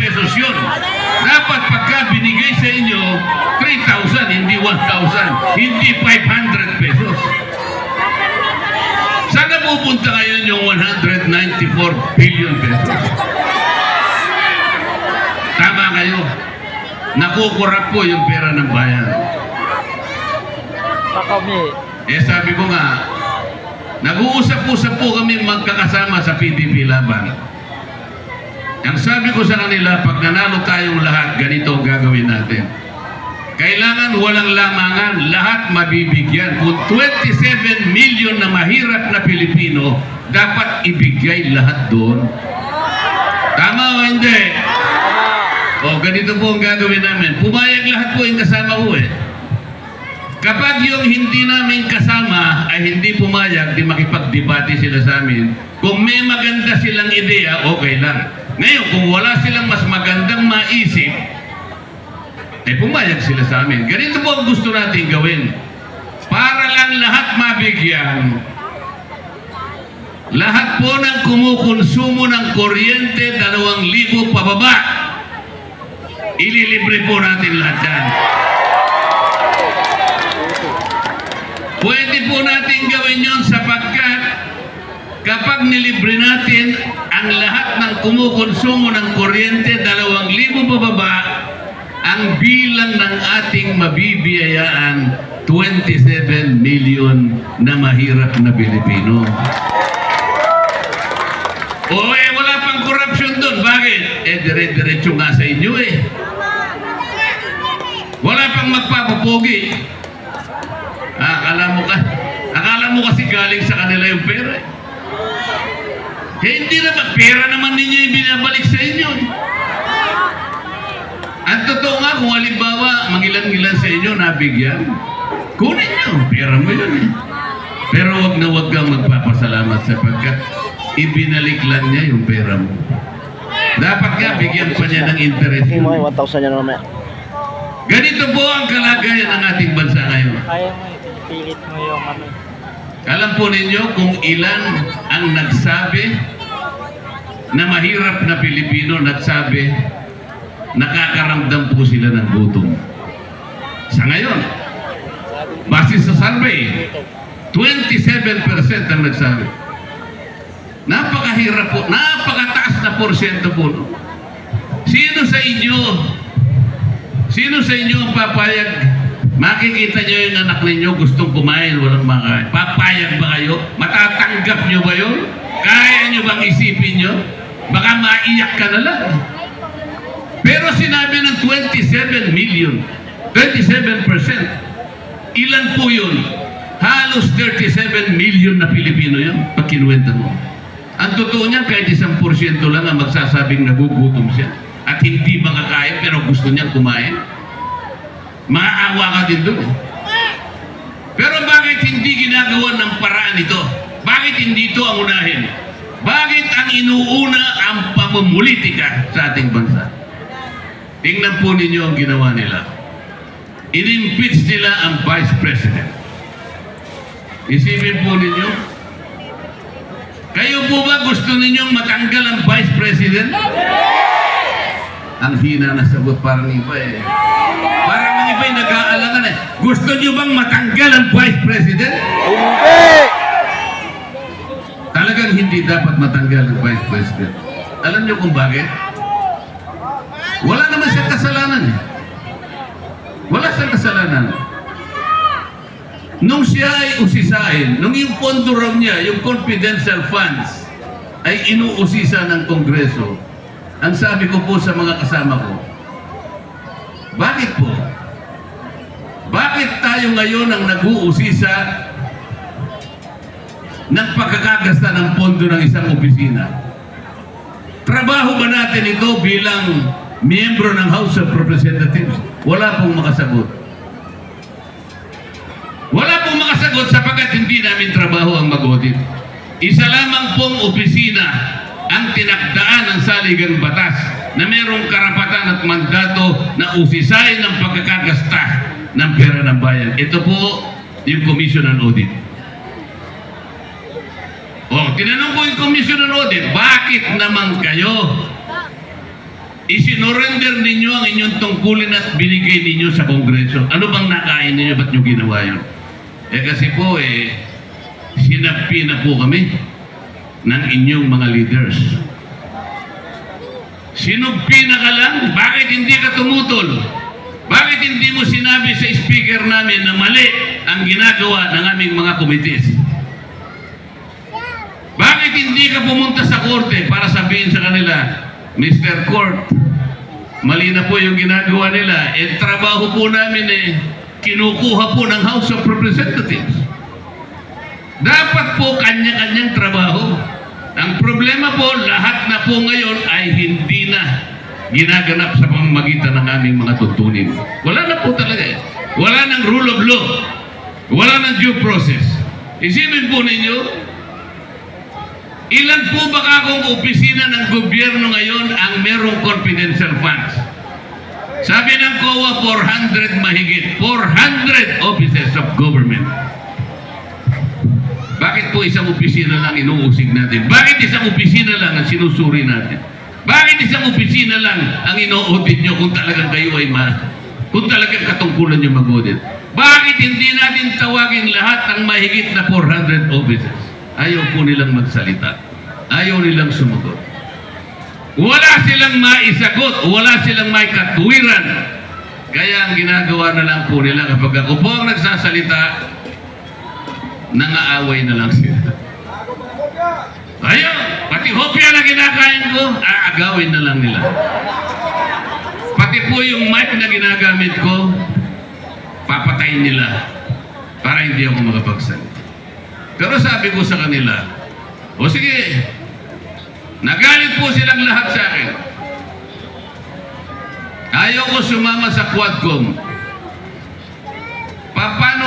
pesos yun. Dapat pagka binigay sa inyo, 3,000, hindi 1,000, hindi 500 pesos. Saan pupunta ngayon yung 194 billion pesos? Tama kayo. Nakukurap po yung pera ng bayan. Eh sabi ko nga, nag-uusap-usap po kami magkakasama sa PDP Laban. Ang sabi ko sa kanila, pag nanalo tayong lahat, ganito ang gagawin natin. Kailangan walang lamangan, lahat mabibigyan. Kung 27 million na mahirap na Pilipino, dapat ibigay lahat doon. Tama o hindi? O, ganito po ang gagawin namin. Pumayag lahat po yung kasama ko eh. Kapag yung hindi namin kasama ay hindi pumayag, di makipagdebate sila sa amin. Kung may maganda silang ideya, okay lang. Ngayon, kung wala silang mas magandang maisip, ay pumayag sila sa amin. Ganito po ang gusto natin gawin. Para lang lahat mabigyan, lahat po ng kumukonsumo ng kuryente, dalawang libo pababa, ililibre po natin lahat yan. Pwede po natin gawin yon sapagkat kapag nilibre natin ang lahat ng kumukonsumo ng kuryente, dalawang libo pababa, ang bilang ng ating mabibiyayaan, 27 million na mahirap na Pilipino. O eh, wala pang corruption doon. Bakit? Eh, dire-diretso nga sa inyo eh. Wala pang magpapapogi. Akala mo ka, akala mo kasi galing sa kanila yung pera eh. Eh, hindi naman, pera naman ninyo yung binabalik sa inyo eh. Ang totoo nga, kung halimbawa, mangilan-ngilan sa inyo, nabigyan, kunin nyo, pera mo yun eh. Pero wag na wag kang magpapasalamat sapagkat ibinalik lang niya yung pera mo. Dapat nga, bigyan pa niya ng interest. Yung yun. mga 1,000 yan mamaya. Ganito po ang kalagayan ng ating bansa ngayon. Kaya mo eh. Pilit mo yung ano. Alam po ninyo kung ilan ang nagsabi na mahirap na Pilipino nagsabi nakakaramdam po sila ng gutom. Sa ngayon, base sa survey, 27% ang nagsabi. Napakahirap po, napakataas na porsyento po. No? Sino sa inyo, sino sa inyo ang papayag Makikita nyo yung anak ninyo gustong kumain, walang makain. Papayag ba kayo? Matatanggap nyo ba yun? Kaya nyo bang isipin nyo? Baka maiyak ka na lang. Pero sinabi ng 27 million, 27%, ilan po yun? Halos 37 million na Pilipino yun, pag kinuwenta mo. Ang totoo niya, kahit isang porsyento lang ang magsasabing nagugutom siya at hindi makakain pero gusto niyang kumain. Maawa ka din doon. eh. Pero bakit hindi ginagawa ng paraan ito? Bakit hindi ito ang unahin? Bakit ang inuuna ang pamumulitika sa ating bansa? Tingnan po ninyo ang ginawa nila. In-impeach nila ang Vice President. Isipin po ninyo, kayo po ba gusto ninyong matanggal ang Vice President? Ang hina na sagot parang iba eh. Parang ang iba nag-aalangan eh. Gusto niyo bang matanggal ang Vice President? Hindi! Talagang hindi dapat matanggal ang Vice President. Alam niyo kung bakit? Wala naman siyang kasalanan eh. Wala siyang kasalanan. Nung siya ay usisain, nung yung pondo raw niya, yung confidential funds, ay inuusisa ng Kongreso, ang sabi ko po sa mga kasama ko, bakit po? Bakit tayo ngayon ang nag-uusisa ng pagkakagasta ng pondo ng isang opisina? Trabaho ba natin ito bilang miyembro ng House of Representatives? Wala pong makasagot. Wala pong makasagot sapagkat hindi namin trabaho ang mag-audit. Isa lamang pong opisina ang tinakdaan saligang batas na mayroong karapatan at mandato na usisain ng pagkakagasta ng pera ng bayan. Ito po yung Commission on Audit. O, tinanong ko yung Commission on Audit, bakit naman kayo isinorender ninyo ang inyong tungkulin at binigay ninyo sa Kongreso. Ano bang nakain ninyo? Ba't nyo ginawa yun? Eh kasi po, eh, sinapi na po kami ng inyong mga leaders. Sinumpi na ka lang? Bakit hindi ka tumutol? Bakit hindi mo sinabi sa speaker namin na mali ang ginagawa ng aming mga committees? Bakit hindi ka pumunta sa korte para sabihin sa kanila, Mr. Court, mali na po yung ginagawa nila. Eh, trabaho po namin eh, kinukuha po ng House of Representatives. Dapat po kanya-kanyang trabaho. Ang problema po, lahat na po ngayon ay hindi na ginaganap sa pamamagitan ng aming mga tuntunin. Wala na po talaga eh. Wala ng rule of law. Wala ng due process. Isipin po ninyo, ilan po ba akong opisina ng gobyerno ngayon ang merong confidential funds? Sabi ng COA, 400 mahigit. 400 offices of government. Bakit po isang opisina lang inuusig natin? Bakit isang opisina lang ang sinusuri natin? Bakit isang opisina lang ang ino-audit nyo kung talagang kayo ay ma... kung talagang katungkulan nyo mag-audit? Bakit hindi natin tawagin lahat ng mahigit na 400 offices? Ayaw po nilang magsalita. Ayaw nilang sumagot. Wala silang maisagot. Wala silang may katwiran. Kaya ang ginagawa na lang po nila kapag ako po ang nagsasalita, nangaaway na lang sila. Ayun, pati hopya na kinakain ko, aagawin na lang nila. Pati po yung mic na ginagamit ko, papatayin nila para hindi ako makapagsalita. Pero sabi ko sa kanila, o sige, nagalit po silang lahat sa akin. Ayaw ko sumama sa Quadcom.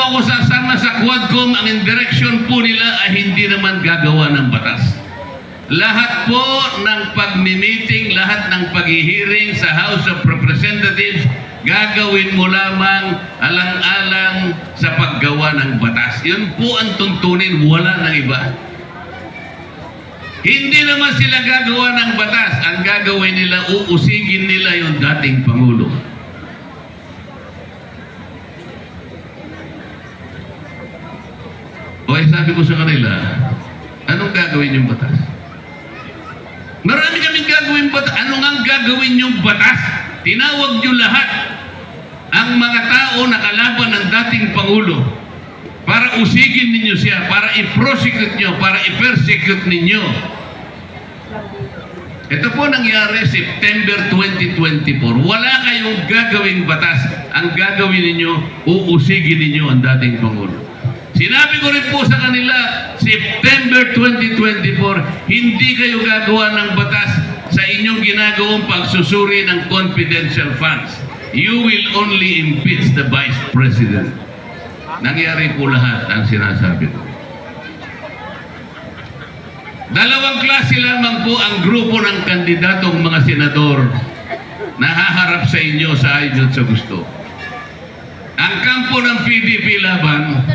Pa- Paano ako sasama sa Quadcom? Ang indireksyon po nila ay hindi naman gagawa ng batas. Lahat po ng pagmi-meeting, lahat ng paghihiring sa House of Representatives, gagawin mo lamang alang-alang sa paggawa ng batas. Yun po ang tuntunin, wala ng iba. Hindi naman sila gagawa ng batas. Ang gagawin nila, uusigin nila yung dating Pangulo. Eh, sabi ko sa kanila, anong gagawin yung batas? Marami kaming gagawin batas. Ano nga gagawin yung batas? Tinawag nyo lahat ang mga tao na kalaban ng dating Pangulo para usigin ninyo siya, para i-prosecute nyo, para i-persecute ninyo. Ito po nangyari September 2024. Wala kayong gagawing batas. Ang gagawin ninyo, uusigin ninyo ang dating Pangulo. Sinabi ko rin po sa kanila, September 2024, hindi kayo gagawa ng batas sa inyong ginagawang pagsusuri ng confidential funds. You will only impeach the Vice President. Nangyari po lahat ang sinasabi ko. Dalawang klase lamang po ang grupo ng kandidatong mga senador na haharap sa inyo sa ayon sa gusto. Ang kampo ng PDP laban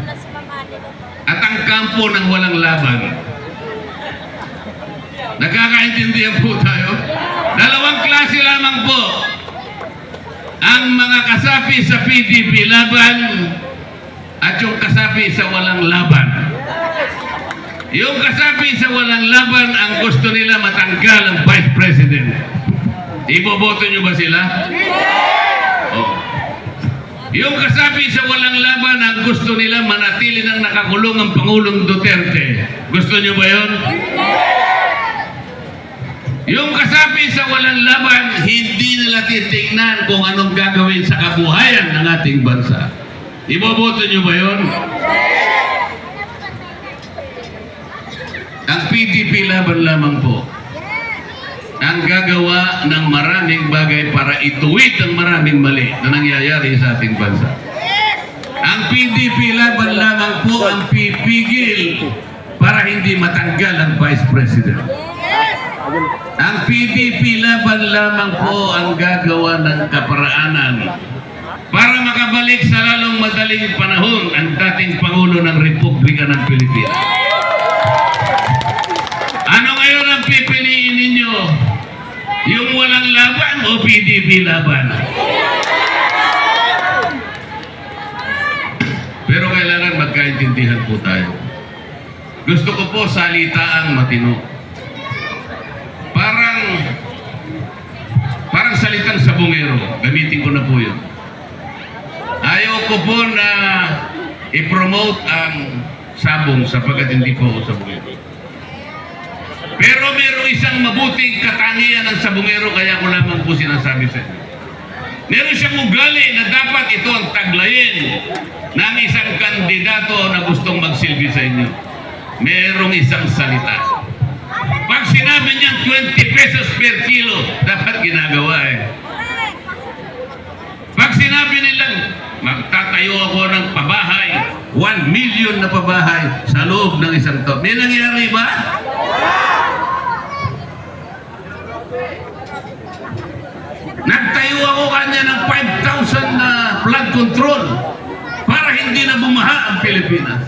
at ang kampo ng walang laban. Nagkakaintindihan po tayo? Dalawang klase lamang po ang mga kasapi sa PDP laban at yung kasapi sa walang laban. Yung kasapi sa walang laban, ang gusto nila matanggal ang Vice President. Iboboto nyo ba sila? Oo. Yung kasapi sa walang laban, ang gusto nila manatili ng nakakulong ang Pangulong Duterte. Gusto nyo ba yon? Yung kasapi sa walang laban, hindi nila titingnan kung anong gagawin sa kabuhayan ng ating bansa. Iboboto nyo ba yon? Ang PDP laban lamang po ang gagawa ng maraming bagay para ituwid ang maraming mali na nangyayari sa ating bansa. Ang PDP laban lamang po ang pipigil para hindi matanggal ang Vice President. Ang PDP laban lamang po ang gagawa ng kaparaanan para makabalik sa lalong madaling panahon ang dating Pangulo ng Republika ng Pilipinas. Ano ngayon ang pipiliin? Yung walang laban o PDP laban? Pero kailangan magkaintindihan po tayo. Gusto ko po salitaang matino. Parang parang salitang sabongero. Gamitin ko na po yun. Ayaw ko po na i-promote ang sabong sapagkat hindi po ako sabongero. Pero merong isang mabuting katangian ng sabongero kaya ko lamang po sinasabi sa inyo. Meron siyang ugali na dapat ito ang taglayin ng isang kandidato na gustong magsilbi sa inyo. Merong isang salita. Pag sinabi niyang 20 pesos per kilo, dapat ginagawa eh. Pag sinabi nilang magtatayo ako ng pabahay, 1 million na pabahay sa loob ng isang taon. May nangyari ba? Nagtayo ako kanya ng 5,000 na flood control para hindi na bumaha ang Pilipinas.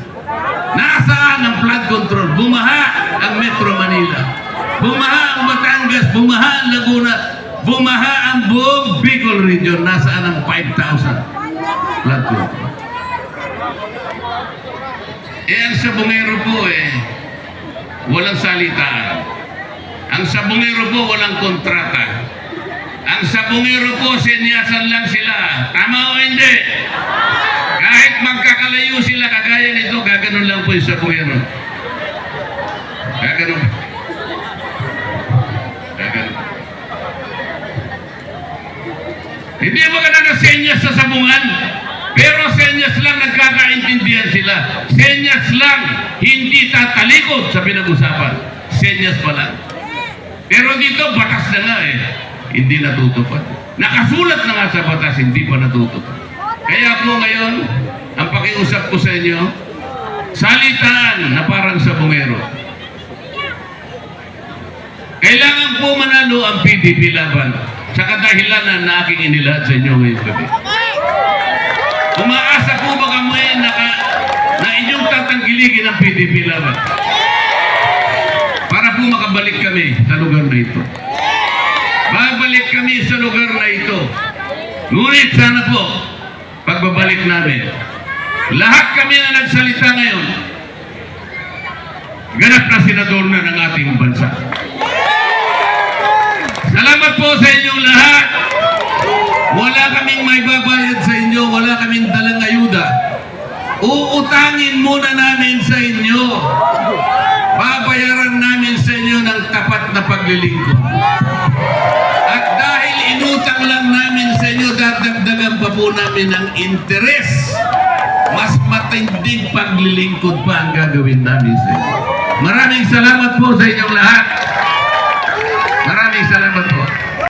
Nasaan ang flood control? Bumaha ang Metro Manila. Bumaha ang Batangas, bumaha ang Laguna, bumaha ang buong Bicol region. Nasaan ang 5,000 flood control? Eh, ang sabongero po eh, walang salitaan. Ang sabongero po walang kontrata. Ang sabongero po, sinyasan lang sila. Tama o hindi? Kahit magkakalayo sila, kagaya nito, gaganon lang po yung sabongero. Gaganon. Gaganon. Hindi mo ka nakasenyas sa sabungan. Pero senyas lang nagkakaintindihan sila. Senyas lang, hindi tatalikod sa pinag-usapan. Senyas pa lang. Pero dito, batas na nga eh. Hindi natutupad. Nakasulat na nga sa batas, hindi pa natutupad. Kaya po ngayon, ang pakiusap ko sa inyo, salitaan na parang sa bungero. Kailangan po manalo ang PDP laban sa kadahilanan na aking inilahad sa inyo ngayong gabi. Umaasa po ba kami na, ka, na inyong tatangkiligin ang PDP laban? Para po makabalik kami sa lugar na ito. Babalik kami sa lugar na ito. Ngunit sana po, pagbabalik namin, lahat kami na nagsalita ngayon, ganap na senador na ng ating bansa. Salamat po sa inyong lahat. Wala kaming may babayad sa inyo, wala kaming dalang ayuda. Uutangin muna namin sa inyo. Babayaran namin sa inyo ng tapat na paglilingkod. Inutang lang namin sa inyo, dadagdagan pa po namin ng interes. Mas matinding paglilingkod pa ang gagawin namin sa inyo. Maraming salamat po sa inyong lahat.